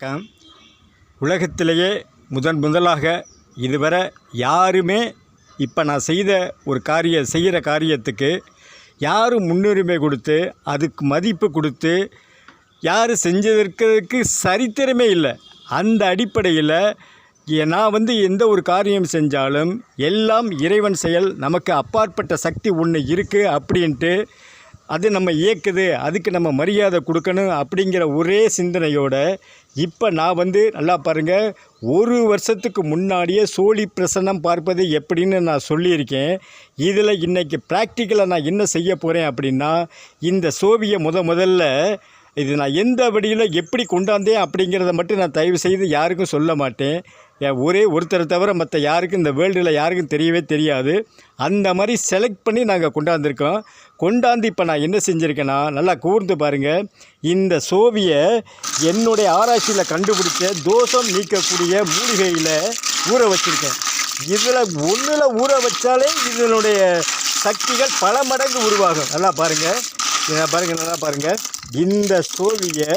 வணக்கம். உலகத்திலேயே முதன் முதலாக இதுவரை யாருமே இப்போ நான் செய்த ஒரு காரியம் செய்கிற காரியத்துக்கு யாரும் முன்னுரிமை கொடுத்து அதுக்கு மதிப்பு கொடுத்து யார் செஞ்சதற்கு சரித்திரமே இல்லை. அந்த அடிப்படையில் நான் வந்து எந்த ஒரு காரியம் செஞ்சாலும் எல்லாம் இறைவன் செயல் நமக்கு அப்பாற்பட்ட சக்தி ஒன்று இருக்குது அப்படின்ட்டு அது நம்ம இயக்குது அதுக்கு நம்ம மரியாதை கொடுக்கணும் அப்படிங்கிற ஒரே சிந்தனையோட இப்போ நான் வந்து நல்லா பாருங்கள் ஒரு வருஷத்துக்கு முன்னாடியே சோழி பிரசன்னம் பார்ப்பது எப்படின்னு நான் சொல்லியிருக்கேன். இதில் இன்றைக்கி ப்ராக்டிக்கலாக நான் என்ன செய்ய போகிறேன் அப்படின்னா இந்த சோவியை முத முதல்ல இது நான் எந்த வழியில் எப்படி கொண்டாந்தேன் அப்படிங்கிறத மட்டும் நான் தயவு செய்து யாருக்கும் சொல்ல மாட்டேன். என் ஒரே ஒருத்தரை தவிர மற்ற யாருக்கும் இந்த வேர்ல்டில் யாருக்கும் தெரியவே தெரியாது. அந்த மாதிரி செலக்ட் பண்ணி நாங்கள் கொண்டாந்துருக்கோம். கொண்டாந்து இப்போ நான் என்ன செஞ்சுருக்கேன்னா நல்லா கூர்ந்து பாருங்கள் இந்த சோவியை என்னுடைய ஆராய்ச்சியில் கண்டுபிடிச்ச தோஷம் நீக்கக்கூடிய மூலிகையில் ஊற வச்சுருக்கேன். இதில் ஒன்றில் ஊற வச்சாலே இதனுடைய சக்திகள் பல மடங்கு உருவாகும். நல்லா பாருங்கள் பாருங்கள் நல்லா பாருங்கள் இந்த சோவியை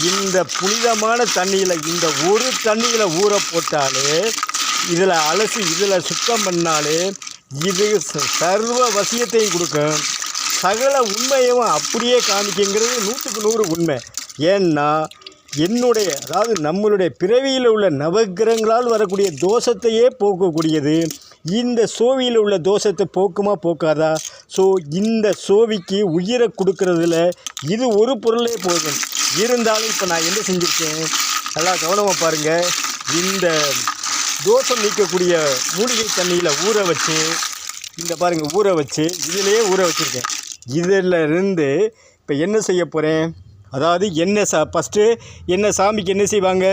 இந்த புனிதமான தண்ணியில் இந்த ஒரு தண்ணியில் ஊற போட்டாலே இதில் அலசி இதில் சுத்தம் பண்ணாலே இது ச- சர்வ வசியத்தையும் கொடுக்கும். சகல உண்மையும் அப்படியே காமிக்குங்கிறது நூற்றுக்கு நூறு உண்மை. ஏன்னா என்னுடைய அதாவது நம்மளுடைய பிறவியில் உள்ள நவக்கிரகங்களால் வரக்கூடிய தோஷத்தையே போக்கக்கூடியது. இந்த சோவியில் உள்ள தோஷத்தை போக்குமா போக்காதா? ஸோ இந்த சோவிக்கு உயிரை கொடுக்கறதுல இது ஒரு பொருளே போதும். இருந்தாலும் இப்போ நான் என்ன செஞ்சுருக்கேன்? நல்லா கவனமாக பாருங்கள் இந்த தோஷம் நீக்கக்கூடிய மூலிகை தண்ணியில் ஊற வச்சு இந்த பாருங்கள் ஊற வச்சு இதிலேயே ஊற வச்சுருக்கேன். இதில் இருந்து இப்போ என்ன செய்ய போகிறேன் அதாவது என்ன சா ஃபஸ்ட்டு என்ன சாமிக்கு என்ன செய்வாங்க?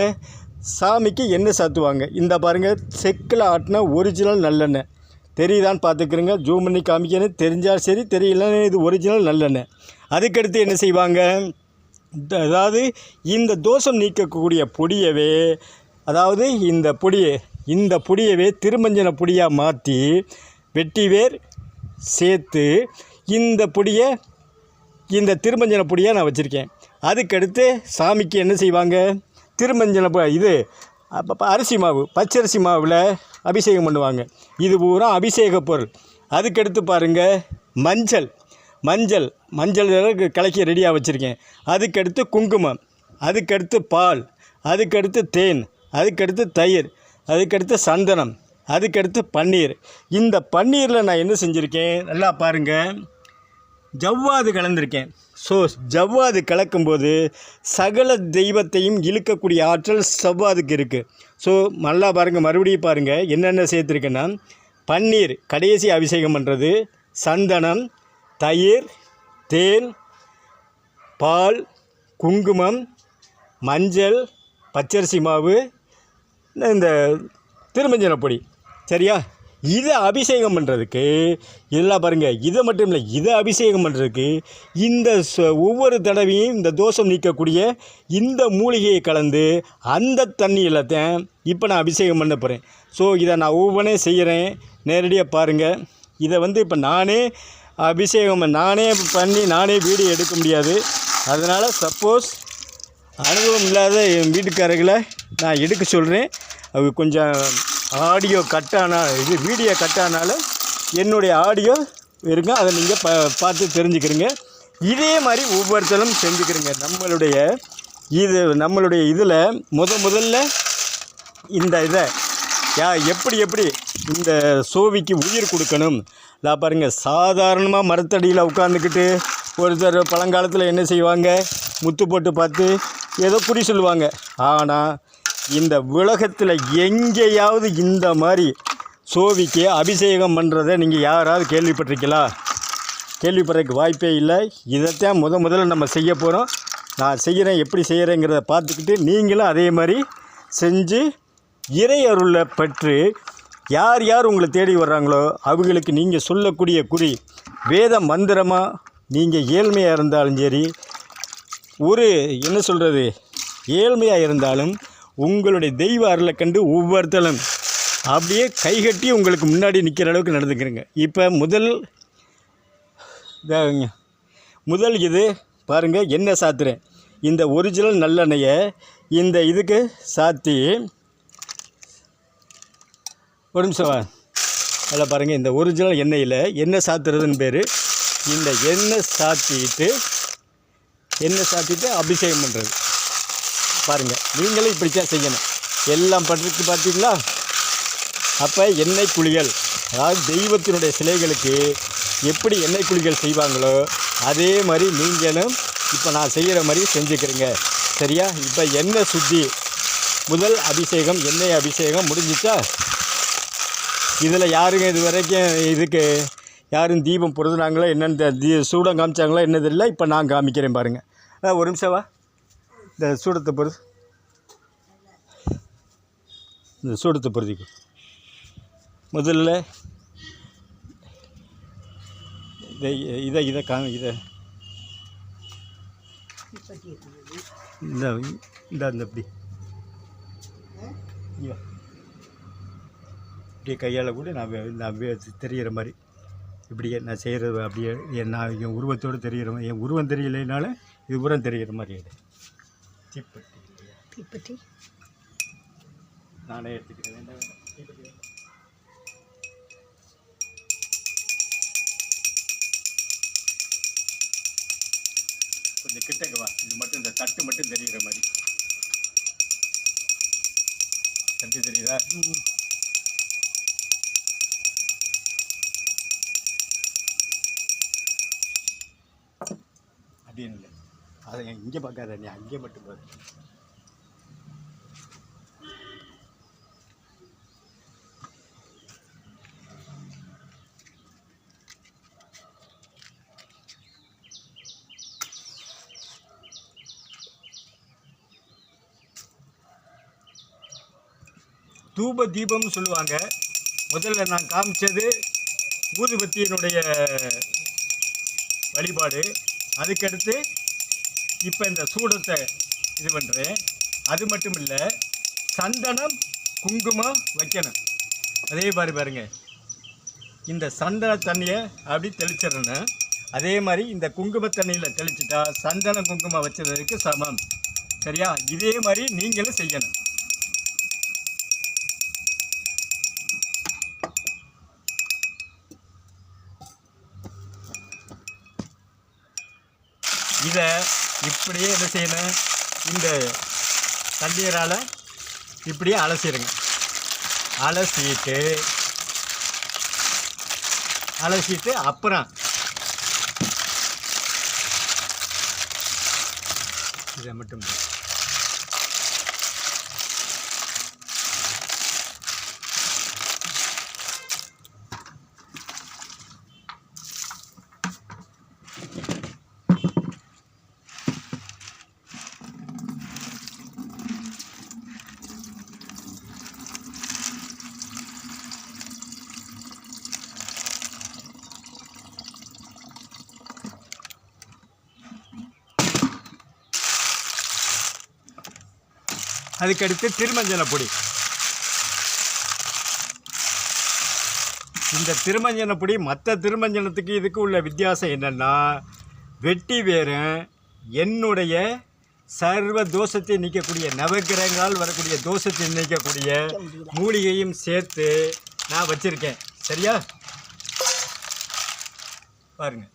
சாமிக்கு எண்ணெய் சாத்துவாங்க? இந்த பாருங்கள் செக்கில் ஆட்டின ஒரிஜினல் நல்லெண்ணெய். தெரியுதான்னு பார்த்துக்கிறேங்க ஜூம் பண்ணி காமிக்கணும் தெரிஞ்சால் சரி தெரியலன்னு இது ஒரிஜினல் நல்லெண்ணெய். அதுக்கடுத்து என்ன செய்வாங்க? அதாவது இந்த தோஷம் நீக்கக்கூடிய பொடியவே அதாவது இந்த பொடியை இந்த பொடியவே திருமஞ்சன பொடியாக மாற்றி வெட்டிவேர் சேர்த்து இந்த பொடியை இந்த திருமஞ்சன பொடியாக நான் வச்சுருக்கேன். அதுக்கடுத்து சாமிக்கு என்ன செய்வாங்க? திருமஞ்சன இது அரிசி மாவு பச்சரிசி மாவில் அபிஷேகம் பண்ணுவாங்க. இது பூரா அபிஷேக பொருள். அதுக்கடுத்து பாருங்கள் மஞ்சள். மஞ்சள் மஞ்சள் கலக்கி ரெடியாக வச்சுருக்கேன். அதுக்கடுத்து குங்குமம் அதுக்கடுத்து பால் அதுக்கடுத்து தேன் அதுக்கடுத்து தயிர் அதுக்கடுத்து சந்தனம் அதுக்கடுத்து பன்னீர். இந்த பன்னீரில் நான் என்ன செஞ்சுருக்கேன்? நல்லா பாருங்கள் ஜவ்வாது கலந்துருக்கேன். ஸோ ஜவ்வாது கலக்கும்போது சகல தெய்வத்தையும் இழுக்கக்கூடிய ஆற்றல் செவ்வாதுக்கு இருக்குது ஸோ நல்லா பாருங்கள் மறுபடியும் பாருங்கள் என்னென்ன சேர்த்துருக்கேன்னா பன்னீர் கடைசி அபிஷேகம் பண்ணுறது சந்தனம் தயிர் தேன் பால் குங்குமம் மஞ்சள் பச்சரிசி மாவு இந்த திருமஞ்சனப்பொடி சரியா? இதை அபிஷேகம் பண்ணுறதுக்கு இதெல்லாம் பாருங்கள் இதை மட்டும் இல்லை இதை அபிஷேகம் பண்ணுறதுக்கு இந்த ச- ஒவ்வொரு தடவையும் இந்த தோஷம் நீக்கக்கூடிய இந்த மூலிகையை கலந்து அந்த தண்ணியில் தான் இப்போ நான் அபிஷேகம் பண்ண போகிறேன் ஸோ இதை நான் ஒவ்வொன்றே செய்கிறேன் நேரடியாக பாருங்கள் இதை வந்து இப்போ நானே அபிஷேகம் நானே பண்ணி நானே வீடியோ எடுக்க முடியாது. அதனால் சப்போஸ் அனுபவம் இல்லாத என் வீட்டுக்காரர்களை நான் எடுக்க சொல்கிறேன் அவங்க கொஞ்சம் ஆடியோ கட் ஆனால் இது வீடியோ கட் ஆனாலும் என்னுடைய ஆடியோ இருங்க அதை நீங்கள் பா பார்த்து தெரிஞ்சுக்கிறீங்க. இதே மாதிரி ஒவ்வொருத்தரும் செஞ்சுக்கிறீங்க நம்மளுடைய இது நம்மளுடைய இதில் முத முதல்ல இந்த இதை யா எப்படி எப்படி இந்த சோவிக்கு உயிர் கொடுக்கணும்? நான் பாருங்கள் சாதாரணமாக மரத்தடியில் உட்காந்துக்கிட்டு ஒருத்தர் பழங்காலத்தில் என்ன செய்வாங்க? முத்து போட்டு பார்த்து ஏதோ குறி சொல்லுவாங்க. ஆனால் இந்த உலகத்தில் எங்கேயாவது இந்த மாதிரி சோவிக்கு அபிஷேகம் பண்ணுறதை நீங்கள் யாராவது கேள்விப்பட்டிருக்கீங்களா? கேள்விப்படுறதுக்கு வாய்ப்பே இல்லை. இதைத்தான் முத முதல்ல நம்ம செய்ய போகிறோம் நான் செய்கிறேன் எப்படி செய்கிறேங்கிறத பார்த்துக்கிட்டு நீங்களும் அதே மாதிரி செஞ்சு இறை அருளை பற்று யார் யார் உங்களை தேடி வர்றாங்களோ அவங்களுக்கு நீங்கள் சொல்லக்கூடிய குறி வேத மந்திரமாக நீங்கள் ஏழ்மையாக இருந்தாலும் சரி ஒரு என்ன சொல்கிறது ஏழ்மையாக இருந்தாலும் உங்களுடைய தெய்வ அருளை கண்டு ஒவ்வொருத்தரும் அப்படியே கைகட்டி உங்களுக்கு முன்னாடி நிற்கிற அளவுக்கு நடந்துக்கிறேங்க. இப்போ முதல் இதாகுங்க. முதல் இது பாருங்கள் எண்ணெய் சாத்துறேன் இந்த ஒரிஜினல் நல்லெண்ணெயை இந்த இதுக்கு சாத்தி ஒரு நிமிஷம் வா. அதில் பாருங்கள் இந்த ஒரிஜினல் எண்ணெயில் எண்ணெய் சாத்துறதுன்னு பேர். இந்த எண்ணெய் சாத்திட்டு எண்ணெய் சாத்திட்டு அபிஷேகம் பண்ணுறது பாருங்கள் நீங்களும் இப்படித்தான் செய்யணும். எல்லாம் பண்ணுறதுக்கு பார்த்தீங்களா அப்போ எண்ணெய் குளியல். அதாவது தெய்வத்தினுடைய சிலைகளுக்கு எப்படி எண்ணெய் குழிகள் செய்வாங்களோ அதே மாதிரி நீங்களும் இப்போ நான் செய்கிற மாதிரி செஞ்சுக்கிறீங்க. சரியா? இப்போ எண்ணெய் சுத்தி முதல் அபிஷேகம் எண்ணெய் அபிஷேகம் முடிஞ்சிச்சா? இதில் யாருங்க இது வரைக்கும் இதுக்கு யாரும் தீபம் பொருதுனாங்களோ என்னென்னு தீ சூடம் காமிச்சாங்களோ என்னது இல்லை? இப்போ நான் காமிக்கிறேன் பாருங்கள் ஆ, ஒரு நிமிஷம் வா. இந்த சூடத்தை பொறுத்து. இந்த சூடத்தை பொறுத்திக்கு. முதல்ல இதை இதை இதை கா இதை. இந்த இந்த இந்த இப்படி. இப்படியே கையால் கூட நான் நான் தெரிகிற மாதிரி. இப்படியே நான் செய்கிறது அப்படியே என் நான் என் உருவத்தோடு தெரிகிற மாதிரி. என் உருவம் தெரியலைனால இது பூரா தெரிகிற மாதிரி ஆகிடும் தீப்பெட்டி. இல்லையா? தீப்பெட்டி. நானே எடுத்துக்கிறேன். வேண்டாம் தீப்பெட்டி. கொஞ்சம் கிட்டக்கு வா. இது மட்டும் இந்த தட்டு மட்டும் தெரிகிற மாதிரி. தட்டு தெரியுதா? அப்படின்னு இல்லை. அதை இங்கே பார்க்காத நீ அங்கே மட்டும் பாரு. தூப தீபம்னு சொல்லுவாங்க. முதல்ல நான் காமிச்சது ஊதுபத்தியினுடைய வழிபாடு. அதுக்கடுத்து இப்போ இந்த சூடத்தை இது பண்ணுறேன் அது மட்டும் இல்லை சந்தனம் குங்குமம் வைக்கணும். அதே மாதிரி பாருங்க. இந்த சந்தன தண்ணியை அப்படி தெளிச்சிடணும். அதே மாதிரி இந்த குங்கும தண்ணியில் தெளிச்சிட்டா சந்தன குங்குமம் வச்சதுக்கு சமம். சரியா? இதே மாதிரி நீங்களும் செய்யணும். இதை இப்படியே என்ன செய்யணும்? இந்த தண்ணீரால் இப்படியே அலசிடுங்க அலசிட்டு அலசிட்டு அப்புறம் இதை மட்டும் அதுக்கடுத்து திருமஞ்சன பொடி இந்த திருமஞ்சன பொடி மற்ற திருமஞ்சனத்துக்கு இதுக்கு உள்ள வித்தியாசம் என்னென்னா வெட்டி வேறும் என்னுடைய சர்வ தோஷத்தை நீக்கக்கூடிய நவக்கிரகங்களால் வரக்கூடிய தோஷத்தை நீக்கக்கூடிய மூலிகையும் சேர்த்து நான் வச்சுருக்கேன். சரியா? பாருங்கள்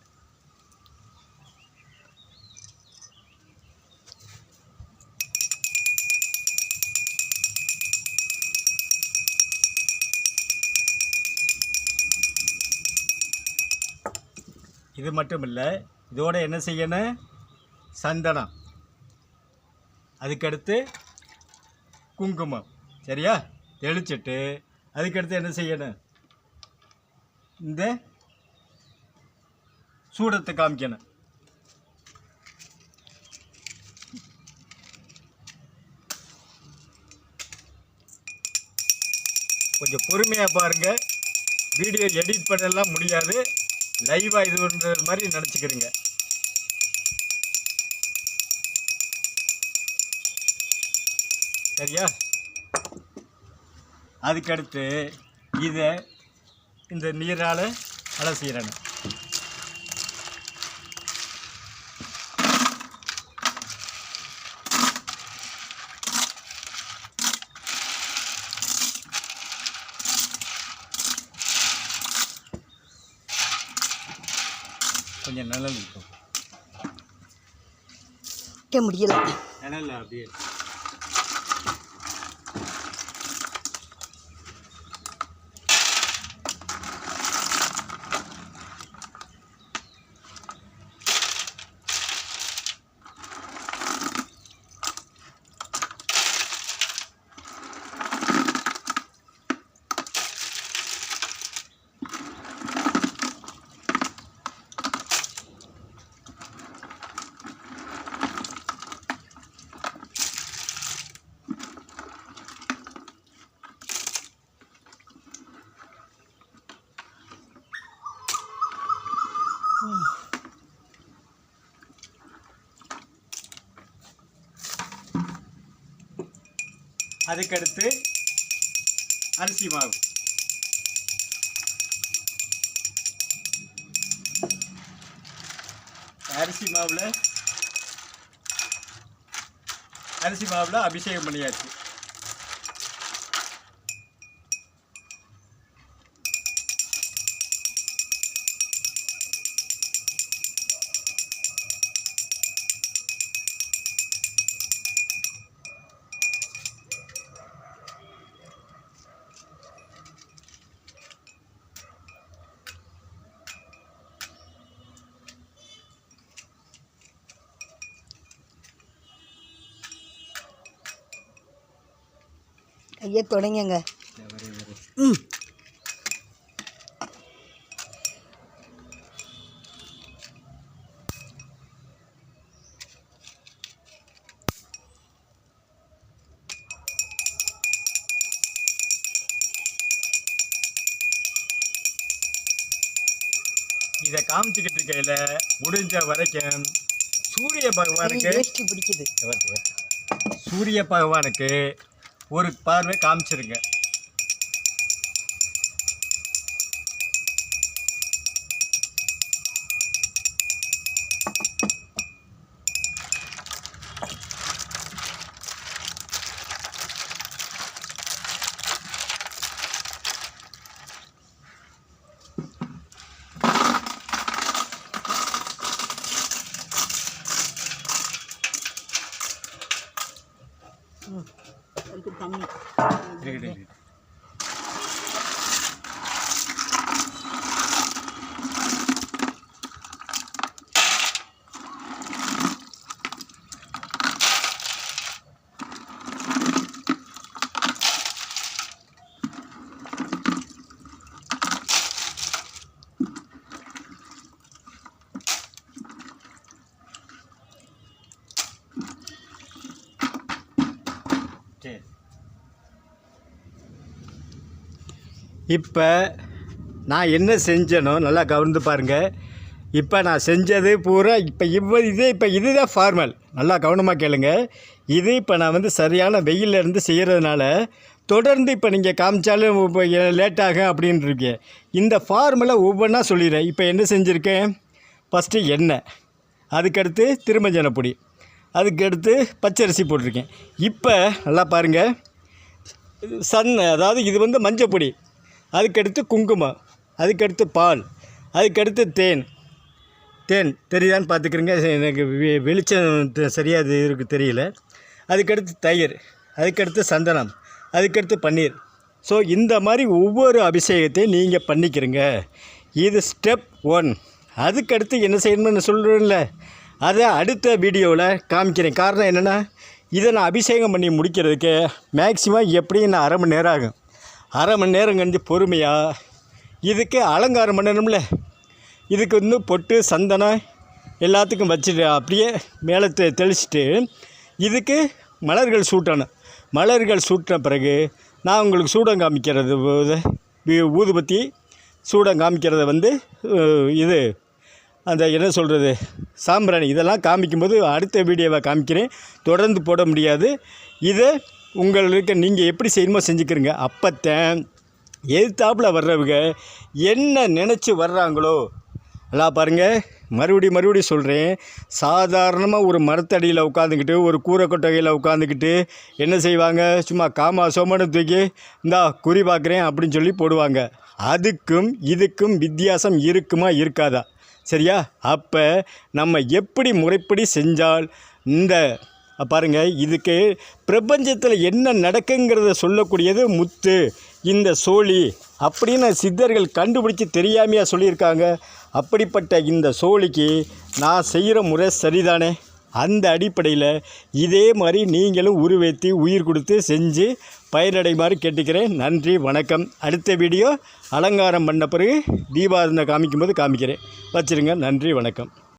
இது மட்டும் இல்லை இதோடு என்ன செய்யணும்? சந்தனம். அதுக்கடுத்து குங்குமம். சரியா? தெளிச்சிட்டு அதுக்கடுத்து என்ன செய்யணும்? இந்த சூடத்தை காமிக்கணும். கொஞ்சம் பொறுமையாக பாருங்கள் வீடியோ எடிட் பண்ணலாம் முடியாது. லைவாக இது பண்ணுற மாதிரி நினச்சிக்கிறீங்க சரியா? அதுக்கடுத்து இதை இந்த நீரால் அலசிடணும் கொஞ்சம் நிழல் இருக்கும் வைக்க முடியல. அதுக்கடுத்து அரிசி மாவு. அரிசி மாவில் அரிசி மாவில் அபிஷேகம் பண்ணியாச்சு. கையை தொடங்குங்க. ம். இதை காமிச்சுக்கிட்டு இருக்கையில் முடிஞ்ச வரைக்கும் சூரிய பகவானுக்கு. சூரிய பகவானுக்கு ஒரு பார்வை காமிச்சிருங்க. அதுக்கு उनको कम சரி இப்போ நான் என்ன செஞ்சேனோ நல்லா கவர்ந்து பாருங்கள் இப்போ நான் செஞ்சது பூரா இப்போ இவ்வ இது இப்போ இதுதான் ஃபார்மல் நல்லா கவனமாக கேளுங்க. இது இப்போ நான் வந்து சரியான வெயில்ல இருந்து செய்கிறதுனால தொடர்ந்து இப்போ நீங்கள் காமிச்சாலும் இப்போ லேட் ஆகும் அப்படின்னு இருக்கேன் இந்த ஃபார்முலா ஒவ்வொன்றா சொல்லிடுறேன். இப்போ என்ன செஞ்சுருக்கேன்? ஃபஸ்ட்டு எண்ணெய் அதுக்கடுத்து திருமஞ்சனப்பொடி அதுக்கடுத்து பச்சரிசி போட்டிருக்கேன். இப்போ நல்லா பாருங்கள் சன் அதாவது இது வந்து மஞ்சள் பொடி அதுக்கடுத்து குங்குமம். அதுக்கடுத்து பால். அதுக்கடுத்து தேன். தேன் தெரியுதான்னு பார்த்துக்கிறீங்க. எனக்கு வெ- வெளிச்சம் சரியாக இது இருக்கு தெரியல. அதுக்கடுத்து தயிர். அதுக்கடுத்து சந்தனம். அதுக்கடுத்து பன்னீர். ஸோ இந்த மாதிரி ஒவ்வொரு அபிஷேகத்தையும் நீங்கள் பண்ணிக்கிறீங்க. இது ஸ்டெப் ஒன் அதுக்கடுத்து என்ன செய்யணும்னு சொல்கிறேன்ல அதை அடுத்த வீடியோவில் காமிக்கிறேன். காரணம் என்னென்னா இதை நான் அபிஷேகம் பண்ணி முடிக்கிறதுக்கு மேக்ஸிமம் எப்படியும் நான் அரை மணி நேரம் ஆகும். அரை மணி நேரம் கழிஞ்சு பொறுமையாக இதுக்கு அலங்காரம் பண்ணணும்ல. இதுக்கு வந்து பொட்டு சந்தனம் எல்லாத்துக்கும் வச்சுட்டு அப்படியே மேலே தெ தெளிச்சிட்டு இதுக்கு மலர்கள் சூட்டணும். மலர்கள் சூட்டின பிறகு நான் உங்களுக்கு சூடம் காமிக்கிறது ஊதுபத்தி சூடம் காமிக்கிறத வந்து இது அந்த என்ன சொல்கிறது சாம்பிராணி இதெல்லாம் காமிக்கும்போது அடுத்த வீடியோவை காமிக்கிறேன். தொடர்ந்து போட முடியாது. இதை உங்களுக்கு நீங்கள் எப்படி செய்யணுமோ செஞ்சுக்கிறீங்க. அப்போத்தான். எதிர்த்தாப்பில் வர்றவங்க என்ன நினச்சி வர்றாங்களோ நல்லா பாருங்கள் மறுபடி மறுபடி சொல்கிறேன் சாதாரணமாக ஒரு மரத்தடியில் உட்காந்துக்கிட்டு ஒரு கூரை கொட்டகையில் உட்காந்துக்கிட்டு என்ன செய்வாங்க? சும்மா காமா சோமனை தூக்கி இந்தா குறி பார்க்குறேன் அப்படின்னு சொல்லி போடுவாங்க. அதுக்கும் இதுக்கும் வித்தியாசம் இருக்குமா இருக்காதா? சரியா? அப்போ நம்ம எப்படி முறைப்படி செஞ்சால் இந்த பாருங்கள் இதுக்கு பிரபஞ்சத்தில் என்ன நடக்குங்கிறத சொல்லக்கூடியது முத்து இந்த சோழி அப்படின்னு சித்தர்கள் கண்டுபிடிச்சி தெரியாமையாக சொல்லியிருக்காங்க. அப்படிப்பட்ட இந்த சோழிக்கு நான் செய்கிற முறை சரிதானே? அந்த அடிப்படையில் இதே மாதிரி நீங்களும் உருவேற்றி உயிர் கொடுத்து செஞ்சு பயனடைமாறு கேட்டுக்கிறேன். நன்றி வணக்கம். அடுத்த வீடியோ அலங்காரம் பண்ண பிறகு தீபாரதனை காமிக்கும்போது காமிக்கிறேன். வச்சுருங்க. நன்றி வணக்கம்.